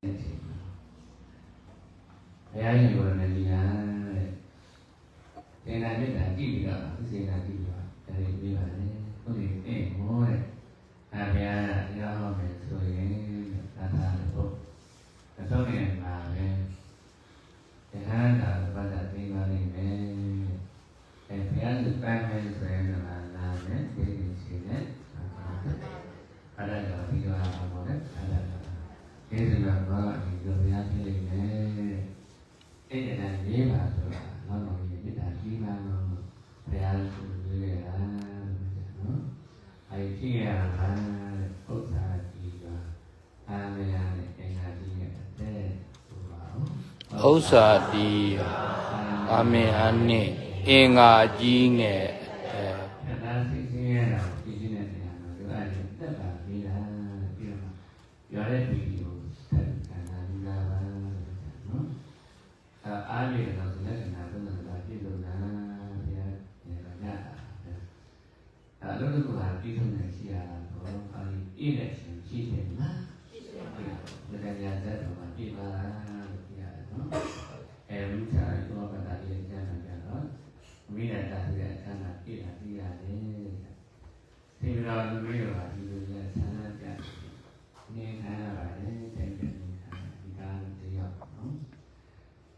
ဘုရားရှင်ကိုယ်နဲ့ဒီဟာတဲ့စေနာမေတ္တာကြည့်ပြီးတော့စေနာကြည့်ပြီးတော့ဒါလေးပြီးပါလေဟုတ်တယ်အင်းဟောတဲ့အာဘုရားကရောင်းမယ်ဆိုရင်သာသာလို့အဆုံးနေမှာပဲတဟန်တာဘာသာသိပါလိမ့်မယ်အဲဘုရားကပန်းမယ်ဆိုရင်လာလာမယ်ဒီလိုရှိနေအဲ့ဒါတော့ပြီးတော့ဟောတယ်အဲ့ဒါ ဒေသနာပါဒီလိုဘုရားဖြစ်နေတယ်ဒေသနာရေးပါဆိုတာနောက်တော့ဒီမေတ္တာကြီးပါလို့ဘုရားကိုပြောရတာနော်အဲဒီရတာဥစ္စာကြီးပါအာမရနဲ့အင်္ဂါကြီးနဲ့အသက်ဆိုပါဦးဥစ္စာကြီးအာမရနဲ့အင်္ဂါကြီးနဲ့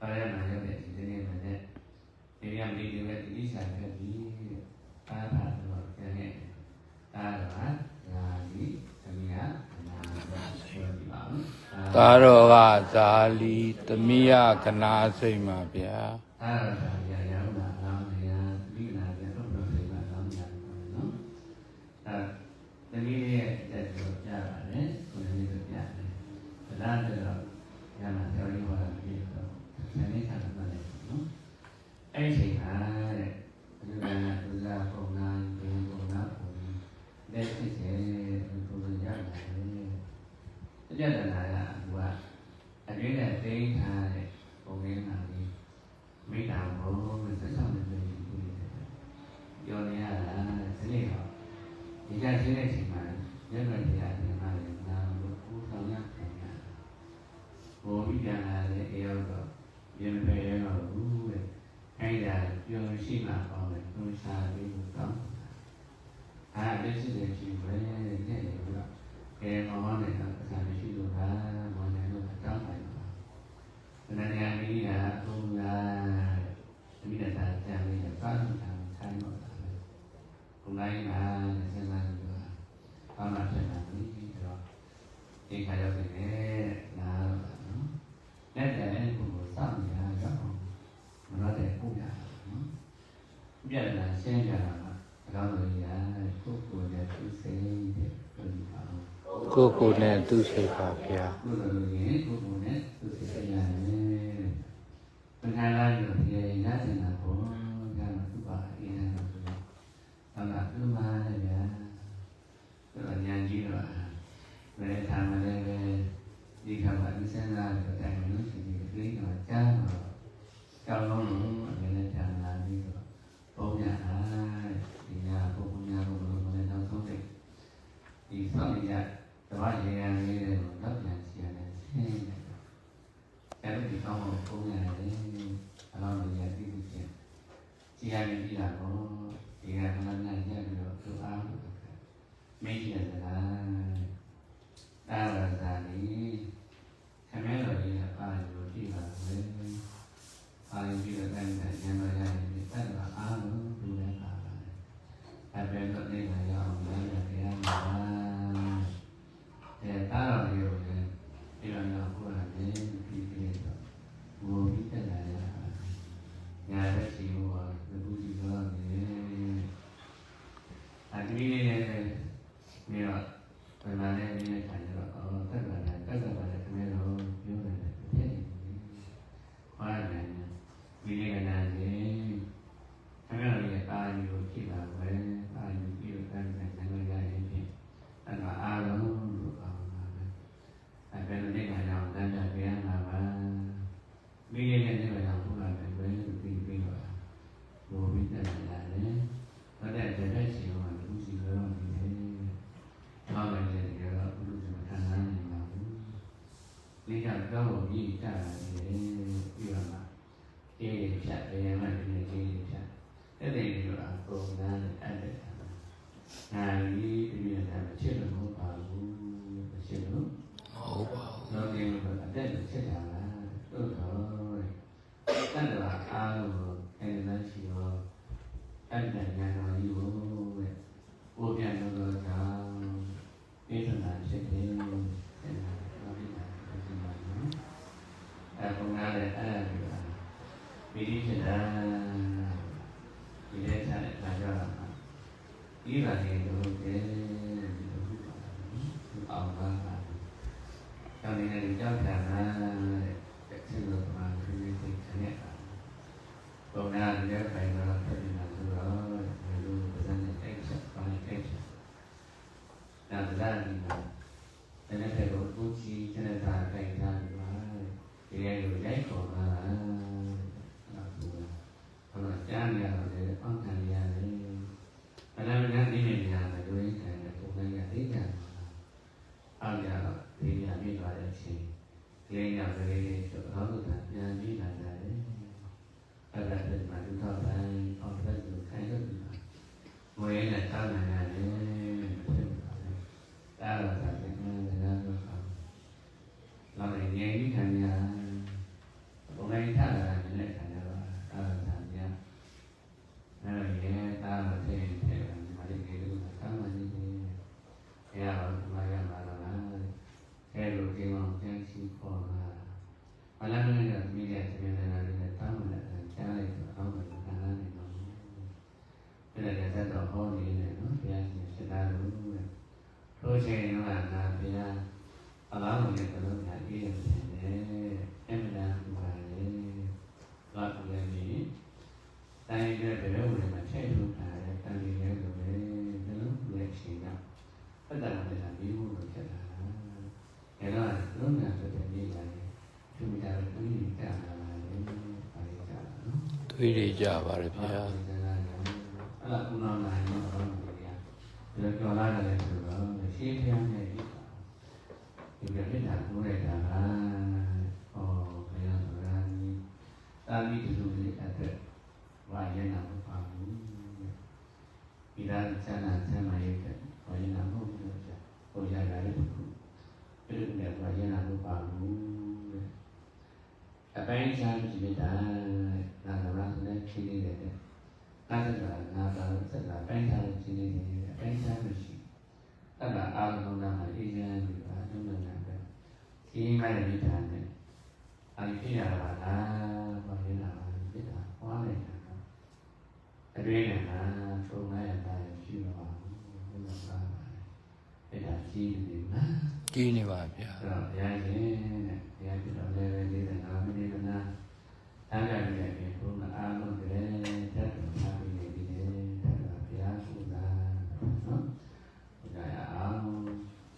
ဘာလဲမှာရောက်တယ်ဒီနေ့မှာလည်းဒီကမိဒီပဲဒီစားပြပြီးတာတာတော့ကျန်ခဲ့တာတော့ဟာလာပြီးသမီးကနာပါဆိုပြီးပါဘူးတာတော့ကဇာလီသမီးကနာစိတ်မှာဗျာတာတော့ 今天请安明天人安 ကိုကိုနဲ့သူ့စိတ်ပါဗျာ ကြီးတာတယ်ပြီးတော့မှအေးဖြတ်တယ်မှဒီနေ့ကြီးဖြတ်အဲ့ဒီလိုအကုန်နားနဲ့အဲ့ဒါနာရီဒီနေ့ကမချစ်လို့မဟုတ်ပါဘူးမချစ်လို့ မဟုတ်ပါဘူး လောကီကအတက်ကိုချစ်တာလားတို့တော့တန်တရာအားလုံးကိုအဲ့ဒီนั้นရှိရောအဲ့ဒီဉာဏ်တော်ကြီးကိုတဲ့ဘုရားတော်တော်ကြောင့်ဣဒ္ဓနာဖြစ်တယ်အဲ့ဒါလောကီကဒီမှာနော်အဲ့ဘုရားလည်းအဲ့ဒါကမိတိဖြစ်တာဒီလက်ချတဲ့ခါကြတာဒီပါနေတော့ကဲဒီလိုပါ အောင်ပါကျောင်းနေနေကြောက်တာလားတဲ့ဆက်လို့ပါသူတွေသိခနဲ့တာပုံနာလည်းပိုင်တော့ဖြစ်နေတာဆိုတော့ဒီလိုပဇန်နဲ့အိတ်ချက်ပိုင်းအိတ်ချက်နာဒလာဒီနာတနေ့ကတော့ကိုကြီးကျတဲ့တာကြိုက်တာဒီမှာဒီရဲ့လိုရိုက်ခေါ်တာလားဟုတ်လားဟောကြားနေရတယ်အောက်ခံရတယ်ဘယ်လိုလဲဒီနေ့ညာတယ်ဒွေးခံတယ်ပုံစံရသိကြတယ်အားကြတော့ဒီညာပြသွားတဲ့အချိန်ကလေးညာကလေးဆိုတော့ဟုတ်တာပြန်ပြီးလာတယ်အဲ့ဒါတည်းမှာဒီတော့တိုင်းအောက်ဖက်ကိုခိုင်းလို့ဒီမှာဝေးနဲ့တောင်းနေရတယ်ဖြစ်ပါလေဒါတော့ဒါပြန်နေတယ်တော့လောင်နေငြိမ်ပြီးခံရပုံလိုက်ထားတာလည်းခံရတော့အဲ့ဒါဒါပြန်အဲ့တော့ရဲတားတော့ထည့်ထည့်တယ်ဒီမှာလေးလေးကကောင်းမှနေတယ်အဲတော့ဒီမှာရမှာလားအဲလိုကိမောင်ကျန်းစီခေါ်တာမလာနေတော့မိရတဲ့နေရာလေးတောင်းမှလည်းကြားလိုက်တော့အောင်းမှခံရနေတော့အဲ့ဒါလည်းတော့ဟောနေတယ်နော်ဘုရားရှင်စတာလို့တဲ့ထိုးချိန်ကငါဘုရားအလားလုံးရဲ့ဘလုံးညာအေးရတယ်အမှန်တမ်းပါလေဘာလို့လဲဒီတိုင်းရဲ့ဘယ်လိုလဲမထည့်လို့တာလေတန်ကြီးရဲ့လိုပဲဘယ်လိုလဲရှင်ကပတ်တာလည်းပြီးဖို့လို့ဖြစ်တာအဲတော့လုံးညာဆိုတဲ့နေ့တိုင်းသူမိတာကိုပြီးကြတာလေပါလိကြတာ နော်တွေးရကြပါတယ်ဗျာအဲ့ဒါကုနာနိုင်တော့ဘာလို့လဲဒီလိုကြော်လာတယ်ဆိုတော့ရှင်းပြနေပြီဒီကနေ့တာကိုရတာလားဟောဘယ်လိုလဲတာမီဒီလိုလေးအဲ့ဒါဘာရနာမပါဘူးဒီလားဆန္ဒဆန္ဒရဲ့ဘာရနာမဟုတ်ဘူးဟိုရတာလည်းခုပြည့်နေဘာရနာမပါဘူး အပိုင်းချမ်းကြည့်တာနာမရနဲ့ဖြေနေတယ်နာတကနာတာစက်တာပိုင်းထားတဲ့ခြင်းတွေအပိုင်းခြားမရှိအဲ့ဒါအာရုံနာမှာအေးချမ်းပြီးပါလုံးလုံးနာပဲဒီမိုင်းမိတာနဲ့အရင်ပြရတာလားဘာလဲလားပြတာဟောနေတာအတွင်းနဲ့ဟာထုံနိုင်ရတာရှိတော့ဘူးဘယ်လိုပါလဲအဲ့ဒါကြီးနေမှာ ကြီးနေပါဗျာအဲ့တော့ဘုရားရှင်တဲ့ဘုရားပြတော်လည်းပဲ45မိနစ်ကနာအားရတဲ့ပြေဘုရားအားလုံးတည်းတက်တော်ထားပြီးနေပြီတဲ့ဘုရားဆုသာနော်ဘုရားအားလုံး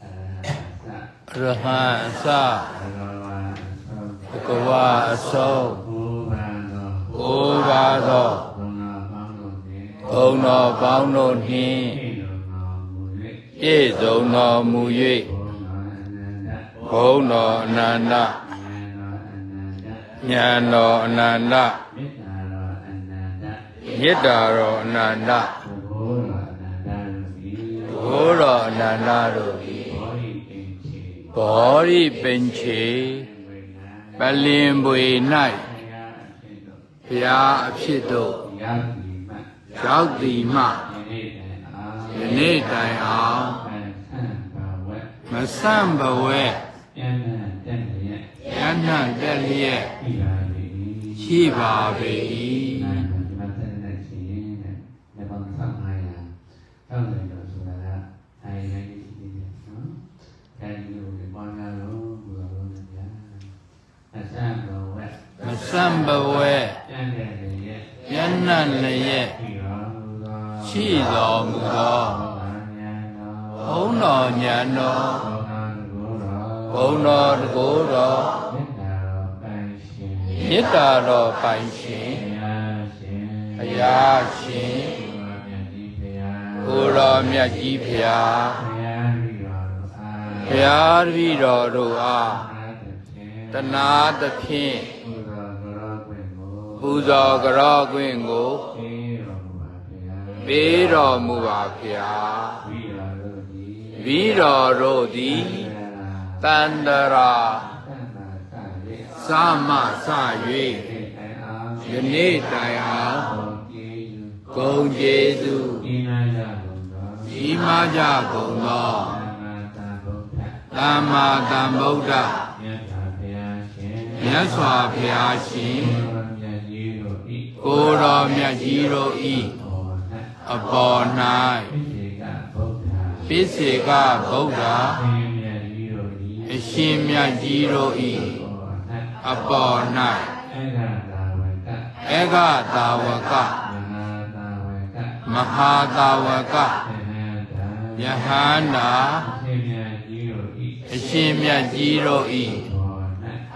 အရဟံသအရဟံအစဘဂဝါအသောဘဂဝါအစောဘုရားသောဘုရားသောဘုံနာပေါင်းတို့နှင့်ဘုံတော်ပေါင်းတို့နှင့်ပြည့်စုံတော်မူ၍ပြည့်စုံတော်မူ၍ ဘုံတော်အနန္တဘုံတော်အနန္တဉာဏ်တော်အနန္တဉာဏ်တော်အနန္တမေတ္တာတော်အနန္တမေတ္တာတော်အနန္တဘုရားအနန္တတို့သည်ဘိုးတော်အနန္တတို့သည်ဘောဓိပင်ချေဘောရိပင်ချေပလင်ပွေ၌ဘုရားအဖြစ်သို့ဘုရားအဖြစ်သို့ရောက်သည်မှရောက်သည်မှယနေ့တိုင်အောင်ယနေ့တိုင်အောင်မဆန့်ပါဝဲမဆန့်ဘဝဲ ယန္နတက်လျက်ယန္နတက်လျက်ရှိပါပေရှိပါပေ။၏နိုင်ပါဒီမှာတက်တဲ့ရှင်တဲ့။ဒီကောင်ဆောင်နိုင်ရ။တောင်းတယ်လို့ဆိုတာကအဲရင်းကြီးရှိတယ်နော်။အဲဒီလိုဒီပေါ်လာတော့ဘုရားလုံးနဲ့ဗျာ။အဆန့်ပါဝဲမဆန့်ဘဝဲယန္နတက်လျက်ယန္နလျက်ရှိတော်မူသောဘုံတော်ဉာဏ်တော် ဘုံတော်တကူတော်ဘုံတော်တကိုယ်တော်မေတ္တာတော်ပိုင်ရှင်မေတ္တာတော်ပိုင်ရှင်ဘုရားရှင်ဘုရားရှင်ဘုရားမြတ်ကြီးဘုရားဘုရားမြတ်ကြီးဖျားဘုရားတပည့်တော်တို့အားဘတနာသဖြင့်ပူဇော်ကြရခွင့်ကိုပူဇော်ကြောခွင့်ကိုပေးတော်မူပါဗျာပေးတော်မူပါဖျားဝိတော်တို့သည်ဝိ တော်တို့သည်တန္တရာသမ္မာစ၍သမယယနေ့နေ့တိုတိုင်င်အအောင်ဂုံကျေးဇူးဤနာကြကုန်သောဤမကြကုန်သောသမ္မာသမ္ဗုဒ္ဓသမ္မာသမ္ဗုဒ္ဓမြတ်စွာဘုရားရှင်မြတ်စွာဘုရားရှင်ကိုယ်တော်မြတ်ကြီးတို့ဤကိုယ်တော်မြတ်ကြီးတို့ဤအပေါ်၌အပေါ်ပိစေကဗုဒ္ဓ၌ပိစေကဗုဒ္ဓအ ရှင်မြတ်ကြီးတို့ဤအရှင်မြတ်ကြီးတို့ဤအပေါ်၌အပေါ်၌ဧကသာဝကဧကသာဝကမဟာသာဝကမဟာသာဝကယဟန္တာယဟန္တာအရှင်မြတ်ကြီးတို့ဤအရှင်မြတ်ကြီးတို့ဤ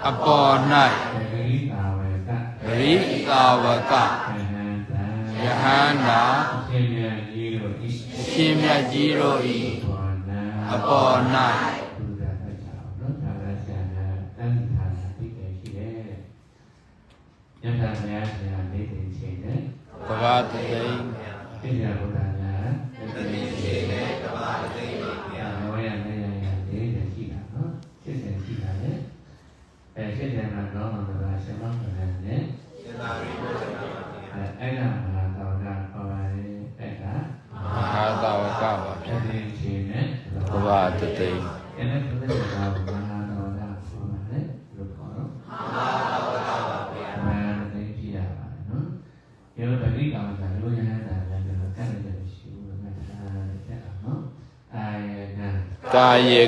အပေါ်၌အပေါ်၌ပရိသာဝကပရိသာဝကယဟန္တာယဟန္တာအရှင်မြတ်ကြီးတို့ဤအရှင်မြတ်ကြီးတို့ဤအပေါ်၌ အပေါ်၌ ဘုရားဖတ်ကြအောင်နော်ဒါရဆရာများတန်ထာနာသိတယ်ရှိတယ် ညတာများဆရာလေးတင်ချိန်နဲ့ကဘာတသိန်းပြည့်ရဘုရားများသိတယ်ချိန်နဲ့ကဘာသိတယ်ဝေယနဲ့ရရလေးတယ်ရှိတာနော်စစ်တယ်ရှိတာလေအဲစစ်တယ်မှာတော့မှလည်းရှင်မခဏ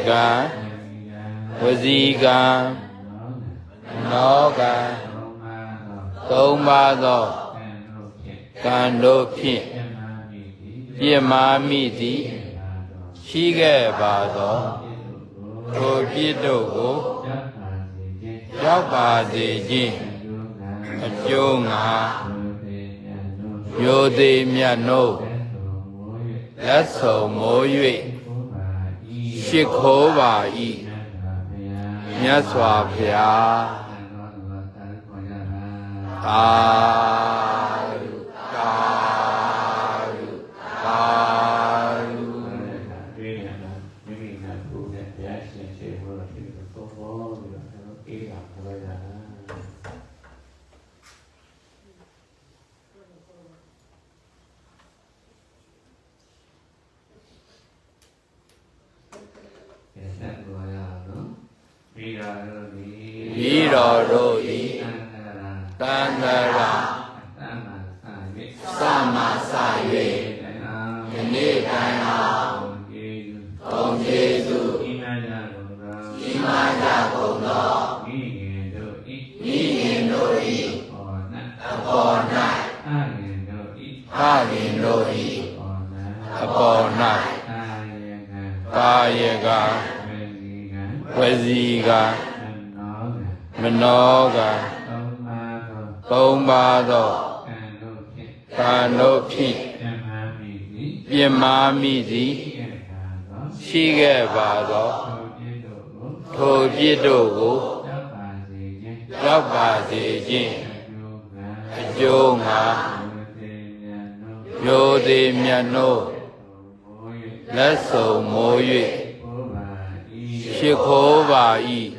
ကာယေကံဝစီကံဝစီကံနောကံနောကံသုံးပါးသောသုံးပါးသောကံတို့ဖြင့်ကံတို့ဖြင့်ပြမမိသည်ပြစ်မှာမိသည်ရှိခဲ့ပါသောရှိခဲ့ပါသောထိုပြစ်တို့ကိုရောက်ပါစေခြင်းရောက်ပါစေခြင်းအကျိုးငါအကျိုးငါမျိုးသေးမြတ်တို့ရိုသေမြတ်နို့လက်ဆုံမိုး၍လက်ဆုံမိုး၍ ရှိခိုးပါ၏ရှိခိုးပါ၏မြတ်စွာဘုရားသာဓုသာဓုသာဓု တွေ့ရတာမိမိကဘုရားဘုရားရှင်ရှင်ဟောတာဖြစ်လို့သုံးဖို့ပြီးတော့ကျွန်တော်အေးတာပြောရတာအဲဆက်လို့ရအောင်နော်ပြီးတော့ဒီ ပြီး တော်တို့သည်သံဃာတန်တရာသမ္မာစာ၍သမ္မာစ၍ယနေ့တိုင်အောင်ဘုံကျေးဇူးဘုံကျေးဇူးဤနာကြကုန်သောဤမကြကုန်သောမိခင်တို့ဤမိခင်တို့၏ပေါ်နအပေါ်၌အခင်တို့ဤဖခင်တို့၏ပေါ်နအပေါ်၌အာယကံကာယကဝေဒီကံဝစီကနောကံ မနောကသုံးပါးသောသုံးပါးသောကံတို့ဖြင့်ကံတို့ဖြင့်ဓမ္မမိသည်ပြင်းမာမိသည်ရှိခဲ့ပါသောရှိခဲ့ပါသောထိုပြည့်တို့ကိုထိုပြစ်တို့ကိုရောက်ပါစေခြင်းရောက်ပါစေခြင်းအကျိုးကံအကျိုးငါဘုရားသေမြတ်တို့မျိုးသေးမြတ်တို့လက်ဆုံမိုး၍ရှိခိုးပါ၏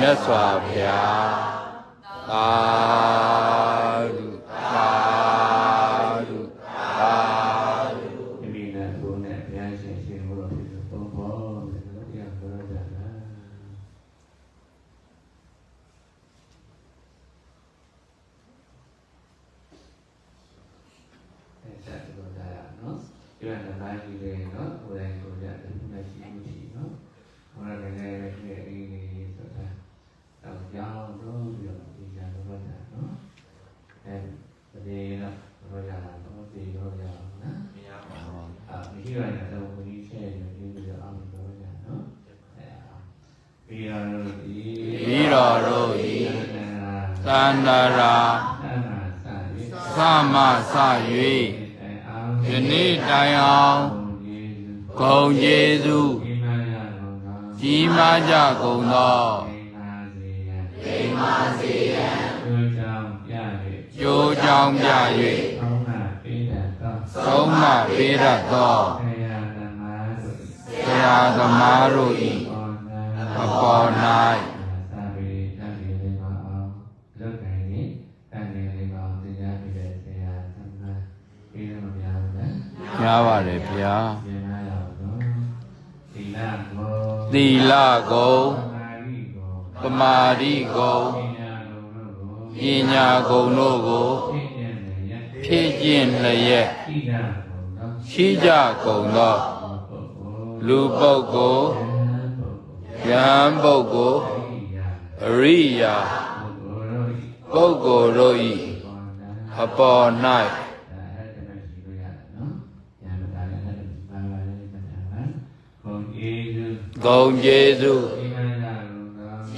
မြတ်စွာဘုရားသာဓုသာဓုသာဓု ဒီမိနာဘုန်းနဲ့ဘုရားရှင်ရှင်ဘုရားဖြစ်သုံးဖို့လည်းတရားပြောကြတာအဲဆက်ပြောကြရအောင်နော်ဒီကနေ့ပိုင်းကြီးလေးနော်ကိုယ်တိုင်ကိုယ်ကြတဲ့ဘုရားရှိမှုရှိနော်ဘုရားလည်းလည်းပြည့်အေးလေးဆိုတာတော့ကြောင်းတော့ပြီးတော့ဒီကြတော့ကြနော်အဲဒီတော့တော့ရတာတော့ဒီတော့ရအောင်နော် အာမရှိရတဲ့တော့ဘုရားဆဲရပြီးပြီးတော့အောင်ပြောကြနော်အဲပြီးရလို့ဒီ ပြီးတော်တို့၏ သန္တရာ သမ္မာစ၍ သမစ၍ ယနေ့ တိုင်အောင်ဂုံကျေးဇူးဒီမာရကုန်သောကြီးမားကြကုန်သောဒလိမ္မာစေရန်ကျိုးကြောင့်ပြ၍ကျိုးကြောင်းပြ၍သောင်းနာပေးတတ်သောသုံးမပေးရသောဆရာသမားတို့ဆရာသမားတို့၏ပေါ်နာအပေါ်၌ များပါတယ်ဗျာပြန်လာရအောင်နော်သီလကိုသီလကုံသမာဓိကိုသမာဓိကုံပညာကိုပညာကုံတို့ကိုဖြည့်ကျင့်လျက်ဖြည့်ကျင့်လျက်ရှိကြကုန်သောရှိကြကုန်သောလူပုဂ္ဂိုလ်ယဟန်ပုဂ္ဂိုလ်အရိယာပုဂ္ဂိုလ်တို့၏အပေါ်၌ ဂုံကျေးဇူး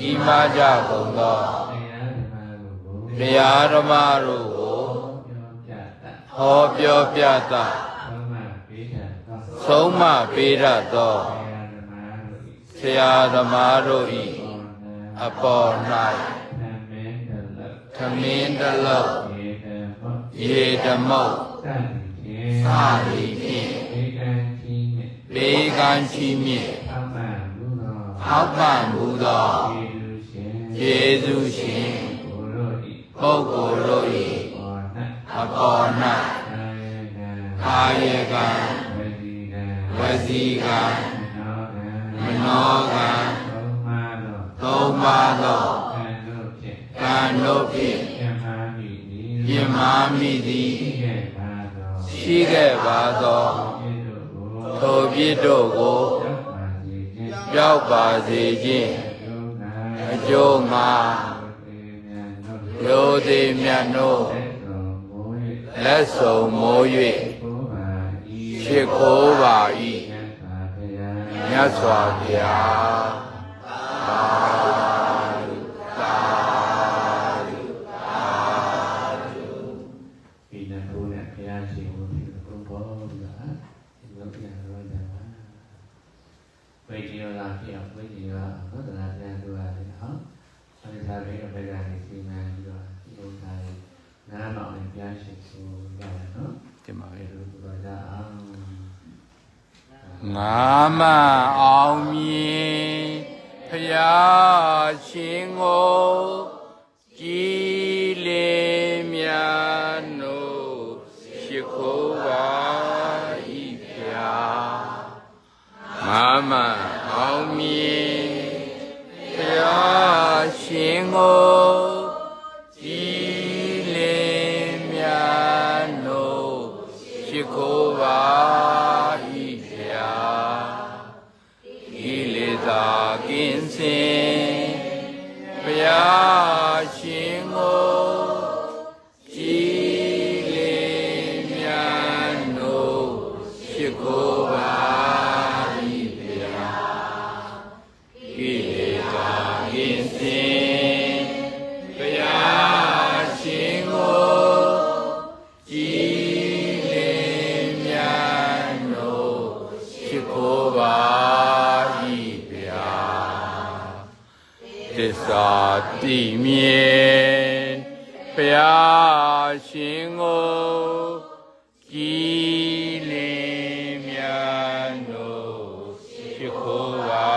ဤမကြကုန်သောတရားဓမ္မတို့ကိုဟောပြောပြတတ်ဆုံးမပေးရသောဆရာသမားတို့၏အပေါ်၌သမင်းတလုံးရေဓမုတ်စသည်ဖြင့်သာသည်ဖြင့်ဧကံချင်းနှင့်ဘေးကန်းချီးမြင့်အမှန်မူ သောထောက်ပံ့မူသောယေရှုရှင်ယေရှုရှင်ကိုရောဤပုဂ္ဂိုလ်တို့၏ပေါ်၌အအပေါ်၌ကာယကံကာယကံဝစီကံဝစီကံမနောကံမနောကံသုံးပါးသောသုံးပါသောကံတို့ဖြင့်ကံတို့ဖြင့်ပြမမိသည်ပြင်းမာမိသည်ရှိခဲ့ပါသောရှိခဲ့ပါသောထိုပြည့်တို့ကိုထိုပြစ်တို့ကိုရောက် ပါစေခြင်းပြောက်ပါစေခြင်းအအကျိုးကျိုးငါရိုရိုသေမြတ်နို့လက်တော်မိုး၍လက်ဆုံမိုး၍ရှိခိုးပါ၏ရှိခိုးပါ၏မြတ်စွာဘုရား တ္တရောလာပြောဝိတ္တရောသောတနာပြန်လို့ရတယ်ဟောအဲဒီသာလေးအပေကနေစီမံပြီးတော့ဒီလိုသားလေးနားတော့ဘုရားရှင်ကိုရတယ်နော်တင်ပါအဲရဲ့လိုပြောကြအောင်ငါမအောင်မြင်ဖျားရှင်ကိုကြည်လင်မြတ်နို့ရှိခိုးပါဤဖျားငါမ အောင်မြင်ဖျားရှင်ကိုကြည်လင်မြတ်နို့ရှိခိုးပါဤဖျားဤလေသာကင်းစင်ဖျားရှ ရားရှင်ကိုကြည်လင်မြတ်တို့ရှိခိုးပါ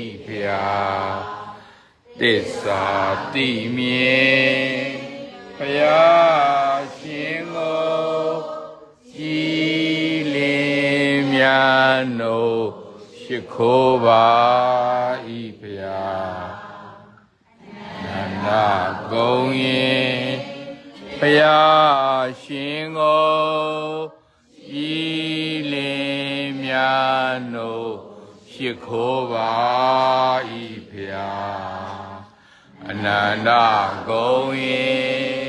ဤဘုရားသစ္စာတိမြေဘုရားရှင်ကိုကြည်လင်မြတ်တို့ရှိခိုးပါဤဘုရားနန္ဒဂုံရင်ဘု ရားရှင်ကိုကြည်လင်မြတ်တို့ရှိခိုးပါဤဘုရားအနန္တဂုံရင်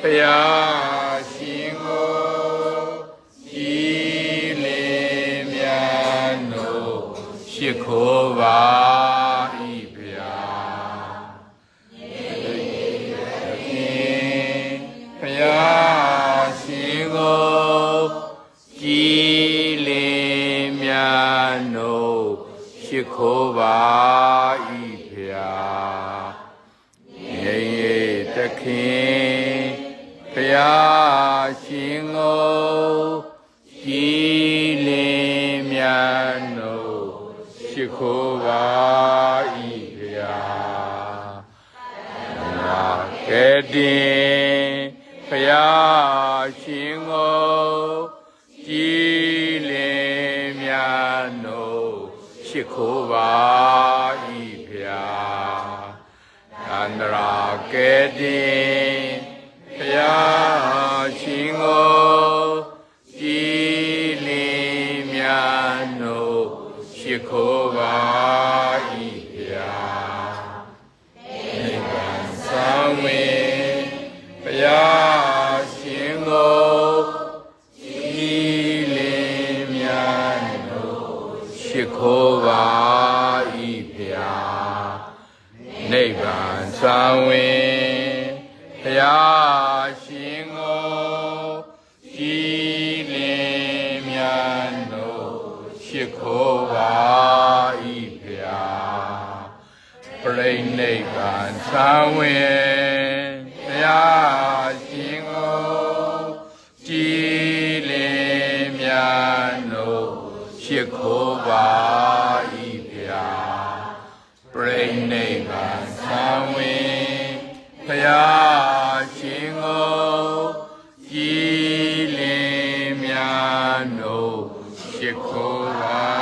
ဘုရားရှင်ကိုကြည်လင်မြတ်တို့ရှိခိုးပါ စ်ခိုးပါ၏ဖျာငြိမ်ရေတခင်ဖျာရှင်ကိုကြည်လင်မြတ်နို့ရှ िख ိုးပါ၏ဖျာနာကတိ ခိုပါ၏ဖျာတန္တရာကဲတင်ဖျာရှင်ကို Kilimiano Shikora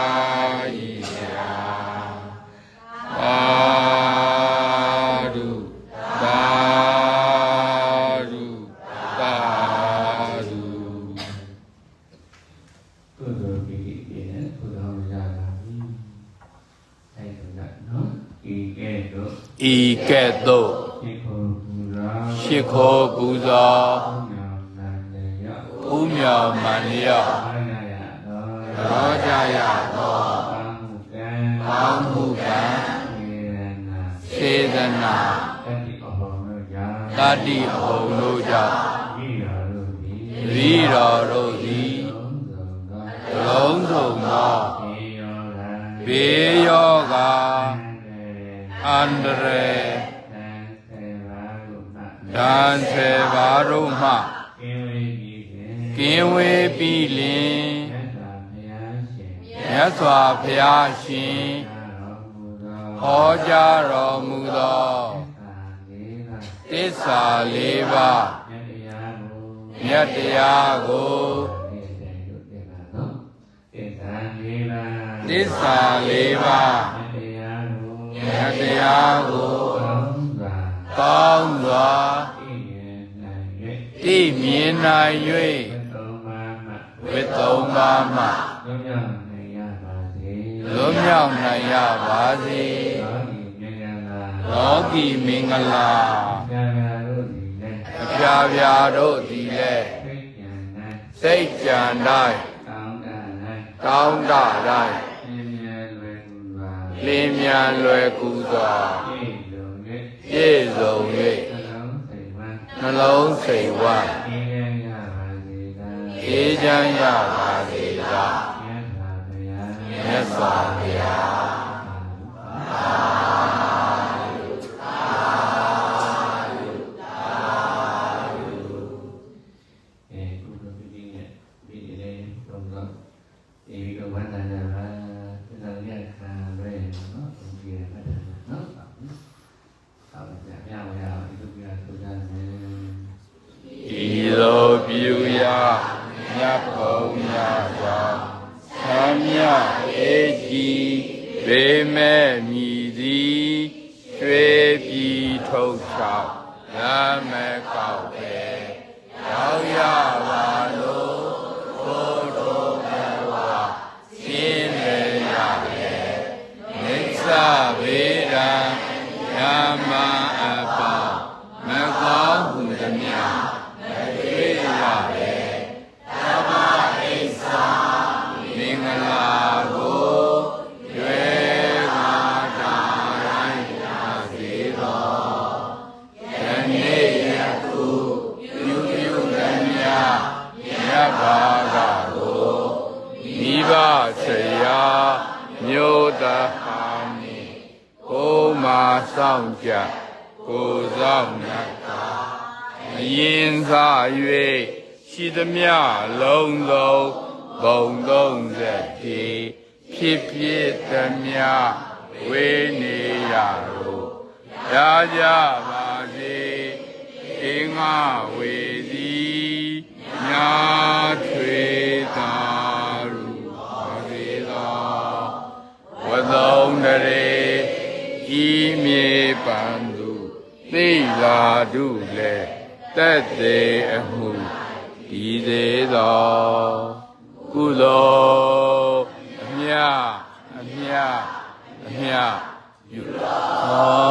တိအဘုံတို့ကြောင့်သတိတော်တို့သည်လုံးစုံသောဘေးယောဂအန္တရာယ်ဒံဆေပါတို့မှကင်းဝေးပြီလင်မြတ်စွာဘုရားရှင်ဟောကြားတော်မူသော တစ္ဆာ၄ပါးမြတ်တရားကိုတစ္ဆာ၄ပါးမြတ်တရားကိုကောင်းစွာတည်မြင်နိုင်၍ဝိသုံးပါးမှလွတ်မြောက်နိုင်ရပါစေ လောကီမင်္ဂလာအပြာပြာတို့သည်လည်းစိတ်ကြံတိုင်းတောင်းတတိုင်းလင်းမြန်လွယ်ကူစွာပြည့်စုံ၍နှလုံးစိတ်ဝမ်းအေးချမ်းရပါစေသာမြတ်စွာဘုရားသာ ကြီးဘေးမဲ့မြည်သည်ရွှေပြည်ထုတ်ချောင်းလမ်းမဲ့ကောက်ပဲရောက်ရောက် ဆရာမြို့တဟာမီကိုမာဆောင်ကြကိုဆောင်နတ်သာအရင်စား၍ရှိသမျှလုံးစုံဘုံသုံးသက်ဖြစ်ဖြစ်ဖြစ်သမျှဝေနေရတို့ရကြပါစေအင်္ဂဝေသည်ညာ တရေဤမြေပန်သူသိလာတုလေတက်သေးအမှုဒီသေးသောကုသိုလ်အမြအမြအမြပြုတော်